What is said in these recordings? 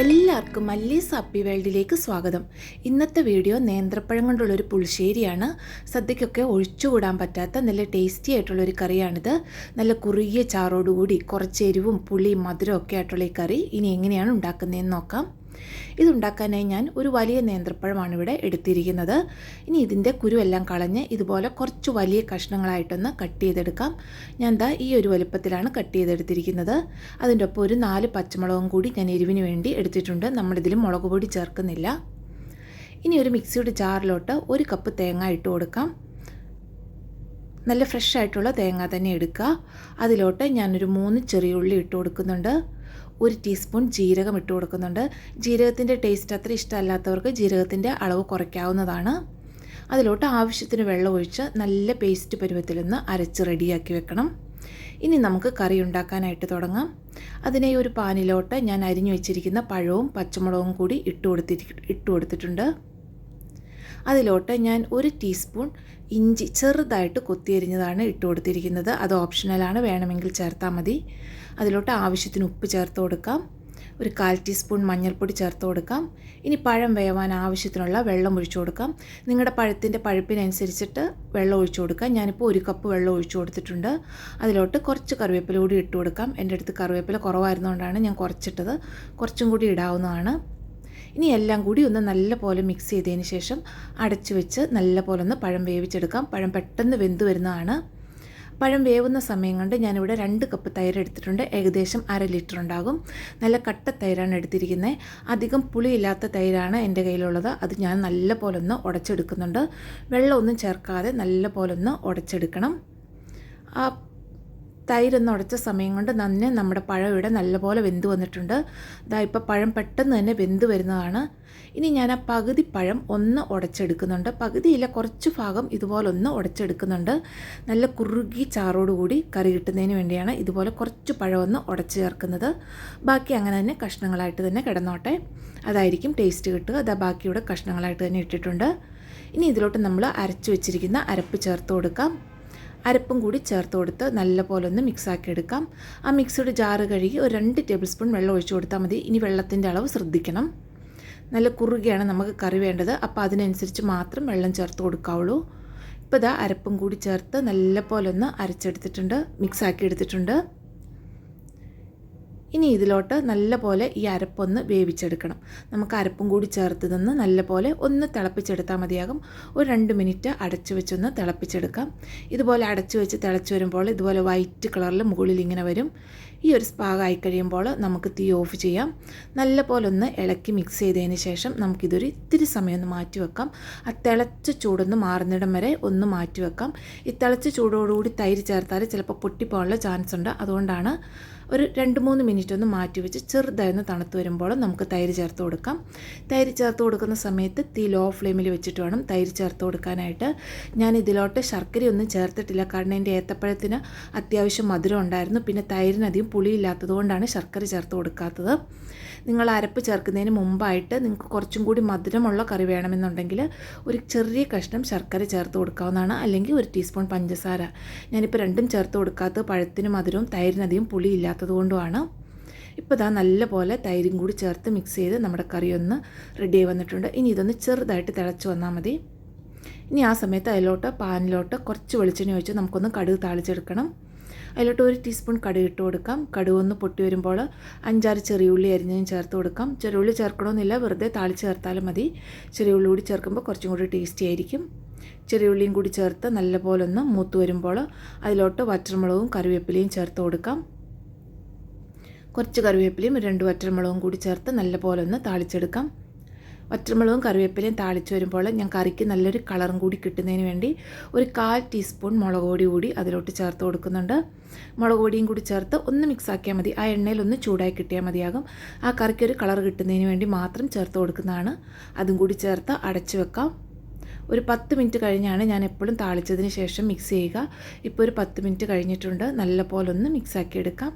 എല്ലാവർക്കും മല്ലീസ് അപ്പി വേൾഡിലേക്ക് സ്വാഗതം. ഇന്നത്തെ വീഡിയോ നേന്ത്രപ്പഴം കൊണ്ടുള്ള ഒരു പുളിശ്ശേരിയാണ്. സദ്യക്കൊക്കെ ഒഴിച്ചുകൂടാൻ പറ്റാത്ത നല്ല ടേസ്റ്റി ആയിട്ടുള്ള ആയിട്ടുള്ളൊരു കറിയാണിത്. നല്ല കുറുകിയ ചാറോടുകൂടി കുറച്ച് എരിവും പുളിയും മധുരവും ഒക്കെ ആയിട്ടുള്ള ഈ കറി ഇനി എങ്ങനെയാണ് ഉണ്ടാക്കുന്നതെന്ന് നോക്കാം. ഇതുണ്ടാക്കാനായി ഞാൻ ഒരു വലിയ നേന്ത്രപ്പഴമാണ് ഇവിടെ എടുത്തിരിക്കുന്നത്. ഇനി ഇതിന്റെ കുരുവെല്ലാം കളഞ്ഞ് ഇതുപോലെ കുറച്ച് വലിയ കഷ്ണങ്ങളായിട്ടൊന്ന് കട്ട് ചെയ്തെടുക്കാം. ഞാൻ ദാ ഈ ഒരു വലുപ്പത്തിലാണ് കട്ട് ചെയ്തെടുത്തിരിക്കുന്നത്. അതിന്റെ ഒപ്പം ഒരു നാല് പച്ചമുളകും കൂടി ഞാൻ എരിവിന് വേണ്ടി എടുത്തിട്ടുണ്ട്. നമ്മളിതിൽ മുളക് പൊടി ചേർക്കുന്നില്ല. ഇനി ഒരു മിക്സിയുടെ ജാറിലോട്ട് ഒരു കപ്പ് തേങ്ങ ഇട്ട് കൊടുക്കാം. നല്ല ഫ്രഷ് ആയിട്ടുള്ള തേങ്ങ തന്നെ എടുക്കുക. അതിലോട്ട് ഞാനൊരു മൂന്ന് ചെറിയ ഉള്ളി ഇട്ട് കൊടുക്കുന്നുണ്ട്. ഒരു ടീസ്പൂൺ ജീരകം ഇട്ട് കൊടുക്കുന്നുണ്ട്. ജീരകത്തിന്റെ ടേസ്റ്റ് അത്ര ഇഷ്ടമല്ലാത്തവർക്ക് ജീരകത്തിന്റെ അളവ് കുറയ്ക്കാവുന്നതാണ്. അതിലോട്ട് ആവശ്യത്തിന് വെള്ളം ഒഴിച്ച് നല്ല പേസ്റ്റ് പരുവത്തിൽ നിന്ന് അരച്ച് റെഡിയാക്കി വെക്കണം. ഇനി നമുക്ക് കറി ഉണ്ടാക്കാനായിട്ട് തുടങ്ങാം. അതിനെ ഒരു പാനിലോട്ട് ഞാൻ അരിഞ്ഞു വെച്ചിരിക്കുന്ന പഴവും പച്ചമുളകും കൂടി ഇട്ട് കൊടുത്തിരി ഇട്ട് കൊടുത്തിട്ടുണ്ട്. അതിലോട്ട് ഞാൻ ഒരു ടീസ്പൂൺ ഇഞ്ചി ചെറുതായിട്ട് കൊത്തിയരിഞ്ഞതാണ് ഇട്ട് കൊടുത്തിരിക്കുന്നത്. അത് ഓപ്ഷണലാണ് വേണമെങ്കിൽ ചേർത്താൽ മതി. അതിലോട്ട് ആവശ്യത്തിന് ഉപ്പ് ചേർത്ത് കൊടുക്കാം. ഒരു കാൽ ടീസ്പൂൺ മഞ്ഞൾപ്പൊടി ചേർത്ത് കൊടുക്കാം. ഇനി പഴം വേവാൻ ആവശ്യത്തിനുള്ള വെള്ളം ഒഴിച്ചു കൊടുക്കാം. നിങ്ങളുടെ പഴത്തിന്റെ പഴുപ്പിനനുസരിച്ചിട്ട് വെള്ളം ഒഴിച്ചു കൊടുക്കാം. ഞാനിപ്പോൾ ഒരു കപ്പ് വെള്ളം ഒഴിച്ചു കൊടുത്തിട്ടുണ്ട്. അതിലോട്ട് കുറച്ച് കറിവേപ്പില കൂടി ഇട്ട് കൊടുക്കാം. എന്റെ അടുത്ത് കറിവേപ്പില കുറവായിരുന്നുകൊണ്ടാണ് ഞാൻ കുറച്ചിട്ടത്. കുറച്ചും കൂടി ഇടാവുന്നതാണ്. ഇനി എല്ലാം കൂടി ഒന്ന് നല്ല പോലെ മിക്സ് ചെയ്തതിന് ശേഷം അടച്ചു വെച്ച് നല്ല പോലെ ഒന്ന് പഴം വേവിച്ചെടുക്കാം. പഴം പെട്ടെന്ന് വെന്ത് വരുന്നതാണ്. പഴം വേവുന്ന സമയം കൊണ്ട് ഞാനിവിടെ രണ്ട് കപ്പ് തൈര് എടുത്തിട്ടുണ്ട്. ഏകദേശം അര ലിറ്റർ ഉണ്ടാകും. നല്ല കട്ട തൈരാണ് എടുത്തിരിക്കുന്നത് അധികം പുളിയില്ലാത്ത തൈരാണ് എന്റെ കയ്യിലുള്ളത്. അത് ഞാൻ നല്ല പോലെ ഒന്ന് ഉടച്ചെടുക്കുന്നുണ്ട്. വെള്ളമൊന്നും ചേർക്കാതെ നല്ല പോലെ ഒന്ന് ഉടച്ചെടുക്കണം. തൈരൊന്ന് ഉടച്ച സമയം കൊണ്ട് നന്നെ നമ്മുടെ പഴം ഇവിടെ നല്ലപോലെ വെന്ത് വന്നിട്ടുണ്ട്. ഇതാ ഇപ്പോൾ പഴം പെട്ടെന്ന് തന്നെ വെന്ത് വരുന്നതാണ്. ഇനി ഞാൻ ആ പകുതി പഴം ഒന്ന് ഉടച്ചെടുക്കുന്നുണ്ട്. പകുതിയില്ല കുറച്ച് ഭാഗം ഇതുപോലെ ഒന്ന് ഉടച്ചെടുക്കുന്നുണ്ട്. നല്ല കുറുകി ചാറോടുകൂടി കറി കിട്ടുന്നതിന് വേണ്ടിയാണ് ഇതുപോലെ കുറച്ച് പഴം ഒന്ന് ഉടച്ച് ചേർക്കുന്നത്. ബാക്കി അങ്ങനെ തന്നെ കഷ്ണങ്ങളായിട്ട് തന്നെ കിടന്നോട്ടെ. അതായിരിക്കും ടേസ്റ്റ് കിട്ടുക. അതാ ബാക്കിയുടെ കഷ്ണങ്ങളായിട്ട് തന്നെ ഇട്ടിട്ടുണ്ട്. ഇനി ഇതിലോട്ട് നമ്മൾ അരച്ചു വെച്ചിരിക്കുന്ന അരപ്പ് ചേർത്ത് കൊടുക്കാം. അരപ്പും കൂടി ചേർത്ത് കൊടുത്ത് നല്ലപോലെ ഒന്ന് മിക്സാക്കി എടുക്കാം. ആ മിക്സിയുടെ ജാറ് കഴുകി ഒരു രണ്ട് ടേബിൾ സ്പൂൺ വെള്ളം ഒഴിച്ചു കൊടുത്താൽ മതി. ഇനി വെള്ളത്തിന്റെ അളവ് ശ്രദ്ധിക്കണം. നല്ല കുറുകയാണ് നമുക്ക് കറി വേണ്ടത്. അപ്പോൾ അതിനനുസരിച്ച് മാത്രം വെള്ളം ചേർത്ത് കൊടുക്കാവുള്ളൂ. ഇപ്പോൾ ഇതാ അരപ്പും കൂടി ചേർത്ത് നല്ലപോലെ ഒന്ന് അരച്ചെടുത്തിട്ടുണ്ട്. മിക്സാക്കി എടുത്തിട്ടുണ്ട്. ഇനി ഇതിലോട്ട് നല്ല പോലെ ഈ അരപ്പൊന്ന് വേവിച്ചെടുക്കണം. നമുക്ക് അരപ്പും കൂടി ചേർത്ത് നിന്ന് നല്ലപോലെ ഒന്ന് തിളപ്പിച്ചെടുത്താൽ മതിയാകും. ഒരു രണ്ട് മിനിറ്റ് അടച്ചു വെച്ചൊന്ന് തിളപ്പിച്ചെടുക്കാം. ഇതുപോലെ അടച്ചു വെച്ച് തിളച്ച് വരുമ്പോൾ ഇതുപോലെ വൈറ്റ് കളറിൽ മുകളിൽ ഇങ്ങനെ വരും. ഈ ഒരു സ്പാഗായി കഴിയുമ്പോൾ നമുക്ക് തീ ഓഫ് ചെയ്യാം. നല്ല പോലെ ഒന്ന് ഇളക്കി മിക്സ് ചെയ്തതിന് ശേഷം നമുക്കിതൊരു ഇത്തിരി സമയം ഒന്ന് മാറ്റി വെക്കാം. ആ തിളച്ച ചൂടൊന്ന് മാറുന്നിടം വരെ ഒന്ന് മാറ്റി വെക്കാം. ഈ തിളച്ച ചൂടോടുകൂടി തൈര് ചേർത്താൽ ചിലപ്പോൾ പൊട്ടിപ്പോകാനുള്ള ചാൻസ് ഉണ്ട്. അതുകൊണ്ടാണ് ഒരു രണ്ട് മൂന്ന് മിനിറ്റ് ഒന്ന് മാറ്റി വെച്ച് ചെറുതായി ഒന്ന് തണുത്ത് വരുമ്പോൾ നമുക്ക് തൈര് ചേർത്ത് കൊടുക്കാം. തൈര് ചേർത്ത് കൊടുക്കുന്ന സമയത്ത് തീ ലോ ഫ്ലെയിമിൽ വെച്ചിട്ട് വേണം തൈര് ചേർത്ത് കൊടുക്കാനായിട്ട്. ഞാൻ ഇതിലോട്ട് ശർക്കരയൊന്നും ചേർത്തിട്ടില്ല. കാരണം എന്റെ ഏത്തപ്പഴത്തിന് അത്യാവശ്യം മധുരം ഉണ്ടായിരുന്നു. പിന്നെ തൈരിനധികം പുളിയില്ലാത്തത് കൊണ്ടാണ് ശർക്കര ചേർത്ത് കൊടുക്കാത്തത്. നിങ്ങൾ അരപ്പ് ചേർക്കുന്നതിന് മുമ്പായിട്ട് നിങ്ങൾക്ക് കുറച്ചും കൂടി മധുരമുള്ള കറി വേണമെന്നുണ്ടെങ്കിൽ ഒരു ചെറിയ കഷ്ണം ശർക്കര ചേർത്ത് കൊടുക്കാവുന്നതാണ്. അല്ലെങ്കിൽ ഒരു ടീസ്പൂൺ പഞ്ചസാര. ഞാനിപ്പോൾ രണ്ടും ചേർത്ത് കൊടുക്കാത്ത പഴത്തിന് മധുരവും തൈരിനധികം പുളി കൊണ്ടുമാണ്. ഇപ്പോൾ ഇതാ നല്ലപോലെ തൈരും കൂടി ചേർത്ത് മിക്സ് ചെയ്ത് നമ്മുടെ കറി ഒന്ന് റെഡി ആയി വന്നിട്ടുണ്ട്. ഇനി ഇതൊന്ന് ചെറുതായിട്ട് തിളച്ച് വന്നാൽ മതി. ഇനി ആ സമയത്ത് അതിലോട്ട് പാനിലോട്ട് കുറച്ച് വെളിച്ചെണ്ണ ഒഴിച്ച് നമുക്കൊന്ന് കടുക് താളിച്ചെടുക്കണം. അതിലോട്ട് ഒരു ടീസ്പൂൺ കടുക് ഇട്ട് കൊടുക്കാം. കടുക് ഒന്ന് പൊട്ടി വരുമ്പോൾ അഞ്ചാറ് ചെറിയുള്ളി അരിഞ്ഞതും ചേർത്ത് കൊടുക്കാം. ചെറിയുള്ളി ചേർക്കണമെന്നില്ല വെറുതെ താളിച്ച് ചേർത്താലും മതി. ചെറിയുള്ളി കൂടി ചേർക്കുമ്പോൾ കുറച്ചും കൂടി ടേസ്റ്റി ആയിരിക്കും. ചെറിയുള്ളിയും കൂടി ചേർത്ത് നല്ലപോലെ ഒന്ന് മൂത്ത് വരുമ്പോൾ അതിലോട്ട് വറ്റർമുളകും കറിവേപ്പിലയും ചേർത്ത് കൊടുക്കാം. കുറച്ച് കറിവേപ്പിലയും രണ്ട് വറ്റർമുളകും കൂടി ചേർത്ത് നല്ലപോലെ ഒന്ന് താളിച്ചെടുക്കാം. വറ്റൽമുളകും കറിവേപ്പിലയും താളിച്ച് വരുമ്പോൾ ഞാൻ കറിക്ക് നല്ലൊരു കളറും കൂടി കിട്ടുന്നതിന് വേണ്ടി ഒരു കാൽ ടീസ്പൂൺ മുളക് പൊടി കൂടി അതിലോട്ട് ചേർത്ത് കൊടുക്കുന്നുണ്ട്. മുളക് പൊടിയും കൂടി ചേർത്ത് ഒന്ന് മിക്സാക്കിയാൽ മതി. ആ എണ്ണയിൽ ഒന്ന് ചൂടായി കിട്ടിയാൽ മതിയാകും. ആ കറിക്ക് ഒരു കളർ കിട്ടുന്നതിന് വേണ്ടി മാത്രം ചേർത്ത് കൊടുക്കുന്നതാണ്. അതും കൂടി ചേർത്ത് അടച്ചു വെക്കാം. ഒരു പത്ത് മിനിറ്റ് കഴിഞ്ഞാണ് ഞാൻ എപ്പോഴും താളിച്ചതിന് ശേഷം മിക്സ് ചെയ്യുക. ഇപ്പോൾ ഒരു പത്ത് മിനിറ്റ് കഴിഞ്ഞിട്ടുണ്ട്. നല്ല പോലെ ഒന്ന് മിക്സ് ആക്കി എടുക്കാം.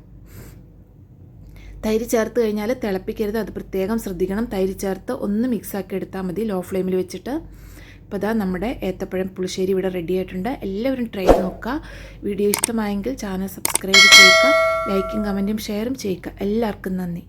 തൈര് ചേർത്ത് കഴിഞ്ഞാൽ തിളപ്പിക്കരുത്. അത് പ്രത്യേകം ശ്രദ്ധിക്കണം. തൈര് ചേർത്ത് ഒന്ന് മിക്സാക്കി എടുത്താൽ മതി. ലോ ഫ്ലെയിമിൽ വെച്ചിട്ട്. ഇപ്പോൾ ഇതാ നമ്മുടെ ഏത്തപ്പഴം പുളിശ്ശേരി ഇവിടെ റെഡി ആയിട്ടുണ്ട്. എല്ലാവരും ട്രൈ നോക്കുക വീഡിയോ ഇഷ്ടമായെങ്കിൽ ചാനൽ സബ്സ്ക്രൈബ് ചെയ്യുക. ലൈക്കും കമന്റും ഷെയറും ചെയ്യുക. എല്ലാവർക്കും നന്ദി.